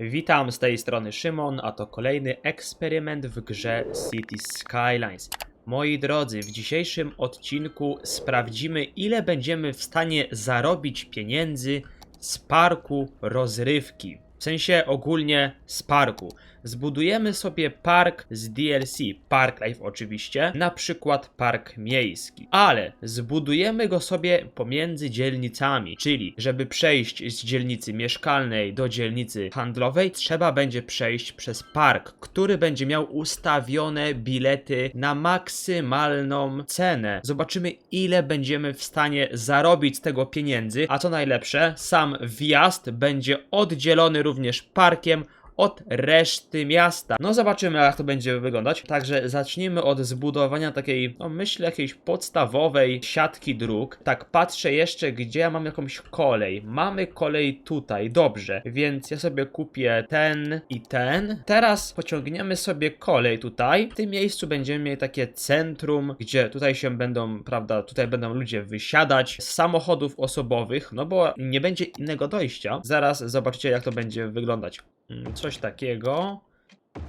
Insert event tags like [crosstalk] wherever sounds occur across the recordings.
Witam z tej strony Szymon, a to kolejny eksperyment w grze City Skylines. Moi drodzy, w dzisiejszym odcinku sprawdzimy, ile będziemy w stanie zarobić pieniędzy z parku rozrywki. W sensie ogólnie z parku. Zbudujemy sobie park z DLC, Park Life oczywiście, na przykład park miejski, ale zbudujemy go sobie pomiędzy dzielnicami, czyli żeby przejść z dzielnicy mieszkalnej do dzielnicy handlowej, trzeba będzie przejść przez park, który będzie miał ustawione bilety na maksymalną cenę. Zobaczymy ile będziemy w stanie zarobić z tego pieniędzy, a co najlepsze, sam wjazd będzie oddzielony również parkiem od reszty miasta. No zobaczymy jak to będzie wyglądać. Także zacznijmy od zbudowania takiej, no myślę jakiejś podstawowej siatki dróg. Tak patrzę jeszcze gdzie ja mam jakąś kolej. Mamy kolej tutaj, dobrze. Więc ja sobie kupię ten i ten. Teraz pociągniemy sobie kolej tutaj. W tym miejscu będziemy mieli takie centrum, gdzie tutaj się będą, prawda, tutaj będą ludzie wysiadać z samochodów osobowych, no bo nie będzie innego dojścia. Zaraz zobaczycie jak to będzie wyglądać. Mm, Coś takiego.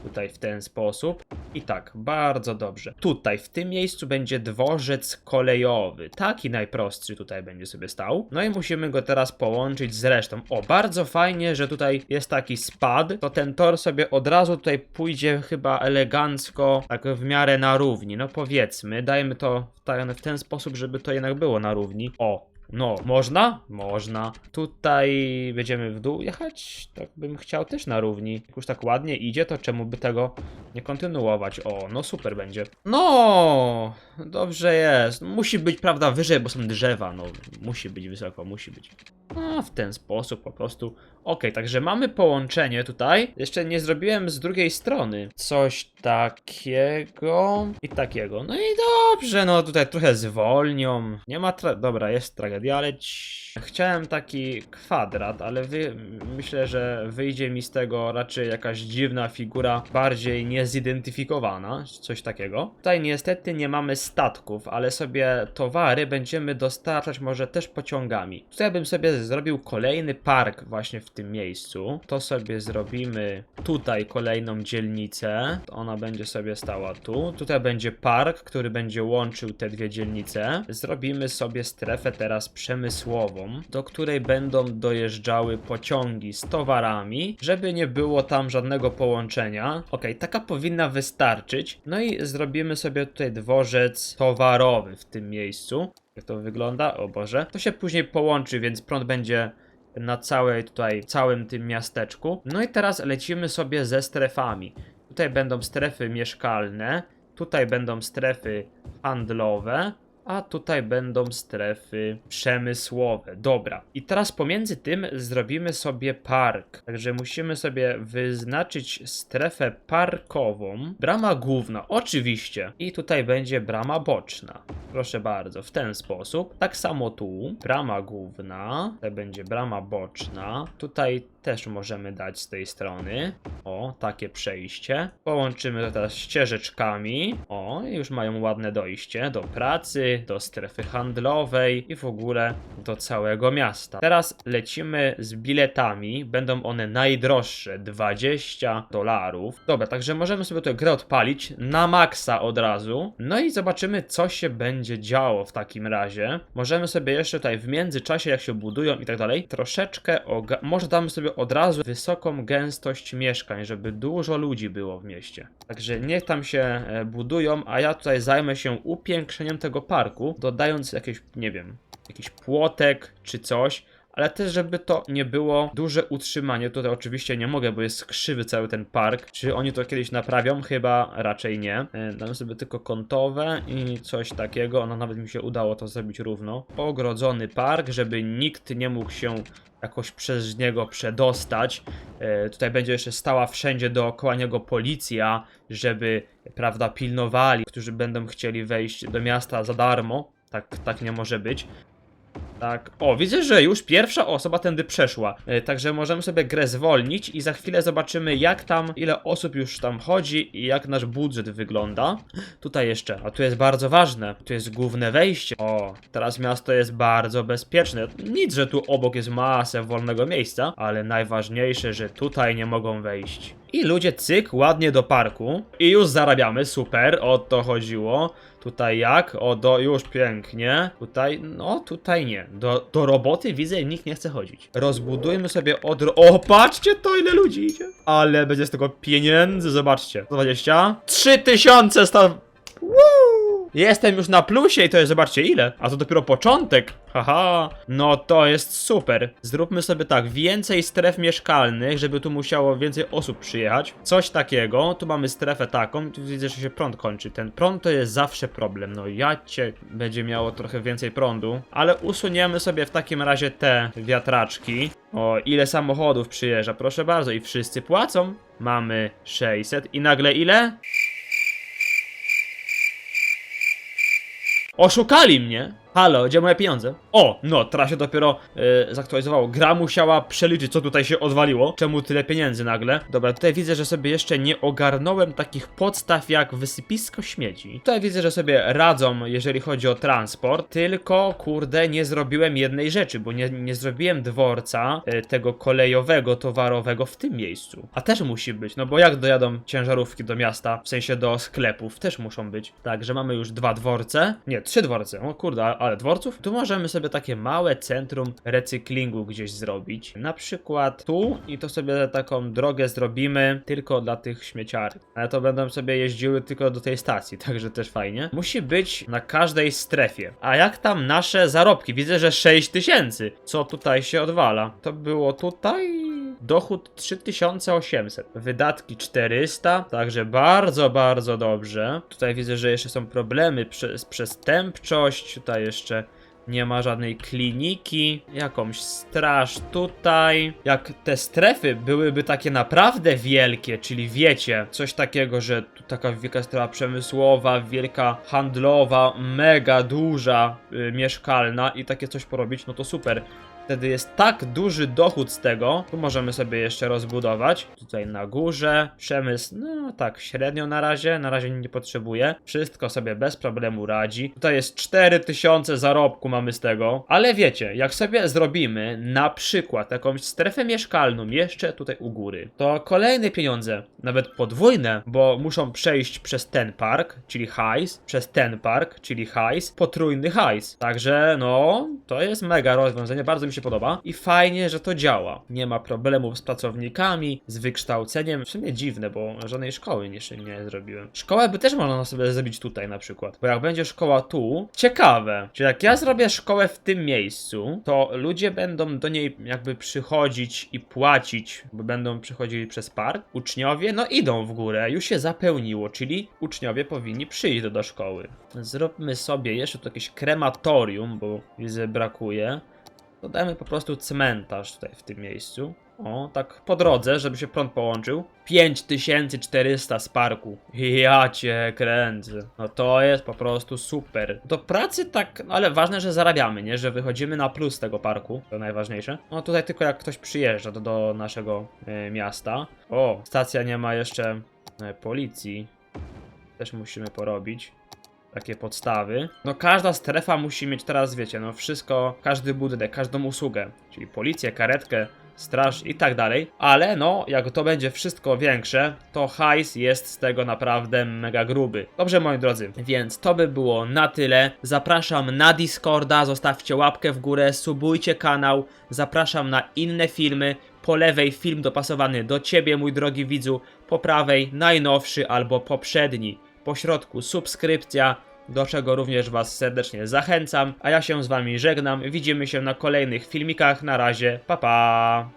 Tutaj w ten sposób. I tak, bardzo dobrze. Tutaj, w tym miejscu będzie dworzec kolejowy. Taki najprostszy tutaj będzie sobie stał. No i musimy go teraz połączyć z resztą. O, bardzo fajnie, że tutaj jest taki spad. To ten tor sobie od razu tutaj pójdzie chyba elegancko, tak w miarę na równi. No powiedzmy, dajmy to w ten, sposób, żeby to jednak było na równi. O, no, można? Można. Tutaj będziemy w dół jechać. Tak bym chciał też na równi. Jak już tak ładnie idzie, to czemu by tego nie kontynuować? O, no super będzie. No, dobrze jest. Musi być, prawda, wyżej, bo są drzewa. No, musi być wysoko, musi być. A, w ten sposób po prostu. Okej, także mamy połączenie tutaj. Jeszcze nie zrobiłem z drugiej strony. Coś takiego i takiego. No i dobrze, no tutaj trochę zwolnią. Nie ma tra- Dobra, jest tragedia, ale ci... Chciałem taki kwadrat, ale wy... myślę, że wyjdzie mi z tego raczej jakaś dziwna figura, bardziej niezidentyfikowana, coś takiego. Tutaj niestety nie mamy statków, ale sobie towary będziemy dostarczać może też pociągami. Tutaj bym sobie zrobił kolejny park właśnie w tym miejscu. To sobie zrobimy tutaj kolejną dzielnicę. Ona będzie sobie stała tu. Tutaj będzie park, który będzie łączył te dwie dzielnice. Zrobimy sobie strefę teraz przemysłową, do której będą dojeżdżały pociągi z towarami, żeby nie było tam żadnego połączenia. Ok, taka powinna wystarczyć. No i zrobimy sobie tutaj dworzec towarowy w tym miejscu. Jak to wygląda? O Boże. To się później połączy, więc prąd będzie na całej tutaj, całym tym miasteczku. No i teraz lecimy sobie ze strefami. Tutaj będą strefy mieszkalne, tutaj będą strefy handlowe, a tutaj będą strefy przemysłowe. Dobra. I teraz pomiędzy tym zrobimy sobie park. Także musimy sobie wyznaczyć strefę parkową. Brama główna, oczywiście. I tutaj będzie brama boczna. Proszę bardzo, w ten sposób. Tak samo tu. Brama główna. Tutaj będzie brama boczna. Tutaj też możemy dać z tej strony. O, takie przejście. Połączymy to teraz ścieżeczkami. O, już mają ładne dojście do pracy, do strefy handlowej i w ogóle do całego miasta. Teraz lecimy z biletami. Będą one najdroższe 20 dolarów. Dobra, także możemy sobie tę grę odpalić na maksa od razu. No i zobaczymy, co się będzie działo w takim razie. Możemy sobie jeszcze tutaj w międzyczasie, jak się budują i tak dalej, troszeczkę może damy sobie od razu wysoką gęstość mieszkań, żeby dużo ludzi było w mieście. Także niech tam się e, budują, a ja tutaj zajmę się upiększeniem tego parku, dodając jakieś, nie wiem, jakiś płotek czy coś. Ale też, żeby to nie było duże utrzymanie. Tutaj oczywiście nie mogę, bo jest krzywy cały ten park. Czy oni to kiedyś naprawią? Chyba raczej nie. E, Dam sobie tylko kątowe i coś takiego. No nawet mi się udało to zrobić równo. Ogrodzony park, żeby nikt nie mógł się jakoś przez niego przedostać. E, tutaj będzie jeszcze stała wszędzie dookoła niego policja, żeby, prawda, pilnowali, którzy będą chcieli wejść do miasta za darmo. Tak, tak nie może być. Tak. O, widzę, że już pierwsza osoba tędy przeszła. E, Także możemy sobie grę zwolnić i za chwilę zobaczymy, jak tam, ile osób już tam chodzi i jak nasz budżet wygląda. Tutaj jeszcze, a tu jest bardzo ważne. Tu jest główne wejście. O, teraz miasto jest bardzo bezpieczne. Nic, że tu obok jest masę wolnego miejsca, ale najważniejsze, że tutaj nie mogą wejść. I ludzie cyk, ładnie do parku. I już zarabiamy, super, o to chodziło. Tutaj jak? O, do, już pięknie. Tutaj, no tutaj nie. Do, do roboty widzę, nikt nie chce chodzić. Rozbudujmy sobie od... O, patrzcie to, ile ludzi idzie. Ale będzie z tego pieniędzy, zobaczcie. 20. 3000 sta... Woo! Jestem już na plusie i to jest, zobaczcie ile. A to dopiero początek. Haha. No to jest super. Zróbmy sobie tak, więcej stref mieszkalnych, żeby tu musiało więcej osób przyjechać. Coś takiego. Tu mamy strefę taką. Tu widzę, że się prąd kończy. Ten prąd to jest zawsze problem. No ja cię będzie miało trochę więcej prądu. Ale usuniemy sobie w takim razie te wiatraczki. O, ile samochodów przyjeżdża, proszę bardzo. I wszyscy płacą. Mamy 600 i nagle ile? Oszukali mnie! Halo, gdzie moje pieniądze? O, no, teraz się dopiero e, zaktualizowało. Gra musiała przeliczyć, co tutaj się odwaliło. Czemu tyle pieniędzy nagle? Dobra, tutaj widzę, że sobie jeszcze nie ogarnąłem takich podstaw jak wysypisko śmieci. Tutaj widzę, że sobie radzą, jeżeli chodzi o transport. Tylko, kurde, nie zrobiłem jednej rzeczy, bo nie, nie zrobiłem dworca e, tego kolejowego, towarowego w tym miejscu. A też musi być, no bo jak dojadą ciężarówki do miasta, w sensie do sklepów, też muszą być. Także mamy już dwa dworce. Nie, trzy dworce. O kurde, a- ale dworców? Tu możemy sobie takie małe centrum recyklingu gdzieś zrobić. Na przykład tu i to sobie taką drogę zrobimy tylko dla tych śmieciarzy. Ale to będą sobie jeździły tylko do tej stacji, [laughs] także też fajnie. Musi być na każdej strefie. A jak tam nasze zarobki? Widzę, że 6000. Co tutaj się odwala? To było tutaj Dochód 3800, wydatki 400, także bardzo, bardzo dobrze. Tutaj widzę, że jeszcze są problemy przez przestępczość, tutaj jeszcze nie ma żadnej kliniki, jakąś straż tutaj. Jak te strefy byłyby takie naprawdę wielkie, czyli wiecie, coś takiego, że tu taka wielka strefa przemysłowa, wielka handlowa, mega duża, y, mieszkalna i takie coś porobić, no to super. Wtedy jest tak duży dochód z tego. Tu możemy sobie jeszcze rozbudować. Tutaj na górze. Przemysł, no tak, średnio na razie. Na razie nie potrzebuję. Wszystko sobie bez problemu radzi. Tutaj jest 4000 zarobku mamy z tego. Ale wiecie, jak sobie zrobimy na przykład jakąś strefę mieszkalną jeszcze tutaj u góry, to kolejne pieniądze, nawet podwójne, bo muszą przejść przez ten park, czyli hajs, przez ten park, czyli hajs, potrójny hajs. Także no, to jest mega rozwiązanie, bardzo mi się podoba i fajnie, że to działa. Nie ma problemów z pracownikami, z wykształceniem. W sumie dziwne, bo żadnej szkoły jeszcze nie zrobiłem. Szkołę by też można sobie zrobić tutaj na przykład, bo jak będzie szkoła tu, ciekawe. Czy jak ja zrobię szkołę w tym miejscu, to ludzie będą do niej jakby przychodzić i płacić, bo będą przychodzili przez park. Uczniowie, no idą w górę, już się zapełniło, czyli uczniowie powinni przyjść do, do szkoły. Zróbmy sobie jeszcze jakieś krematorium, bo widzę brakuje. Dodajmy po prostu cmentarz tutaj w tym miejscu. O, tak po drodze, żeby się prąd połączył. 5400 z parku. Ja cię kręcę. No to jest po prostu super. Do pracy tak, no ale ważne, że zarabiamy, nie? Że wychodzimy na plus tego parku. To najważniejsze. No tutaj tylko jak ktoś przyjeżdża do, do naszego e, miasta. O, stacja nie ma jeszcze e, policji. Też musimy porobić takie podstawy. No każda strefa musi mieć teraz, wiecie, no wszystko, każdy budynek, każdą usługę, czyli policję, karetkę, straż i tak dalej, ale no, jak to będzie wszystko większe, to hajs jest z tego naprawdę mega gruby. Dobrze, moi drodzy, więc to by było na tyle. Zapraszam na Discorda, zostawcie łapkę w górę, subujcie kanał, zapraszam na inne filmy. Po lewej film dopasowany do ciebie, mój drogi widzu, po prawej najnowszy albo poprzedni po środku subskrypcja, do czego również Was serdecznie zachęcam, a ja się z Wami żegnam, widzimy się na kolejnych filmikach, na razie, pa pa!